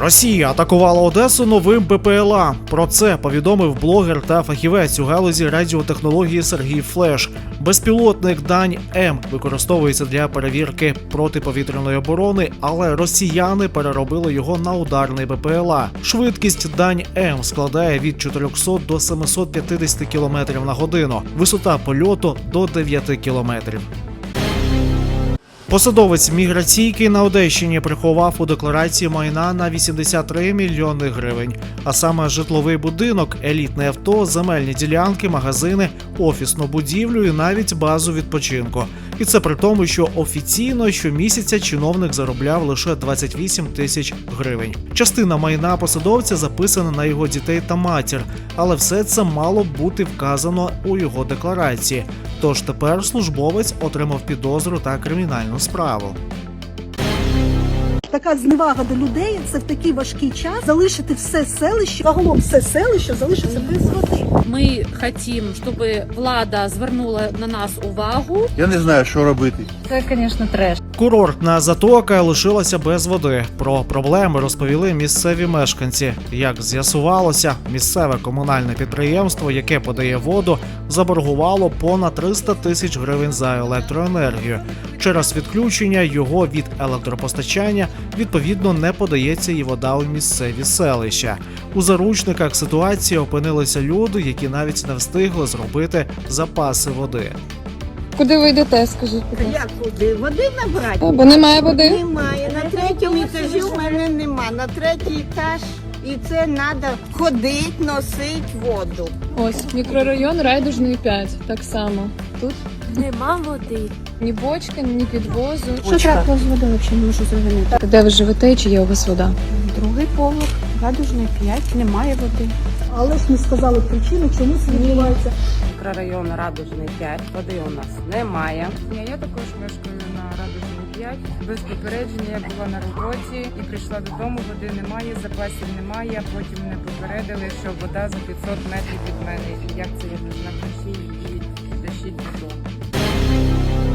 Росія атакувала Одесу новим БПЛА. Про це повідомив блогер та фахівець у галузі радіотехнології Сергій Флеш. Безпілотник Дань М використовується для перевірки протиповітряної оборони, але росіяни переробили його на ударний БПЛА. Швидкість Дань М складає від 400 до 750 км на годину. Висота польоту до 9 кілометрів. Посадовець міграційки на Одещині приховав у декларації майна на 83 мільйони гривень, а саме житловий будинок, елітне авто, земельні ділянки, магазини, офісну будівлю і навіть базу відпочинку. І це при тому, що офіційно щомісяця чиновник заробляв лише 28 тисяч гривень. Частина майна посадовця записана на його дітей та матір, але все це мало бути вказано у його декларації. Тож тепер службовець отримав підозру та кримінальну справу. Така зневага до людей це в такий важкий час залишити все селище, загалом все селище залишиться без води. Ми хотім, щоб влада звернула на нас увагу. Я не знаю, що робити. Це, звісно, треш. Курортна затока лишилася без води. Про проблеми розповіли місцеві мешканці. Як з'ясувалося, місцеве комунальне підприємство, яке подає воду, заборгувало понад 300 тисяч гривень за електроенергію. Через відключення його від електропостачання відповідно не подається і вода у місцеві селища. У заручниках ситуації опинилися люди, які навіть не встигли зробити запаси води. Куди ви йдете, скажіть? будь ласка? Як куди? Води набрати? Бо немає води. Немає. На третьому етажі в мене нема. На третій етаж. І це треба ходити, носити воду. Ось мікрорайон Райдужний 5. Так само. Тут Нема води. ні бочки, ні підвозу. Що трапило з водою, взагалі не можу зрозуміти. Де ви живете чи є у вас вода? Другий поверх, радужний 5, немає води. Але ж не сказали причину, чому це відбувається. мікрорайон Радужний 5. Води у нас немає. Ні, я також мешкаю на Радужній 5. Без попередження я була на роботі і прийшла додому, води немає, запасів немає, потім мене попередили, що вода за 500 метрів від мене. І як це я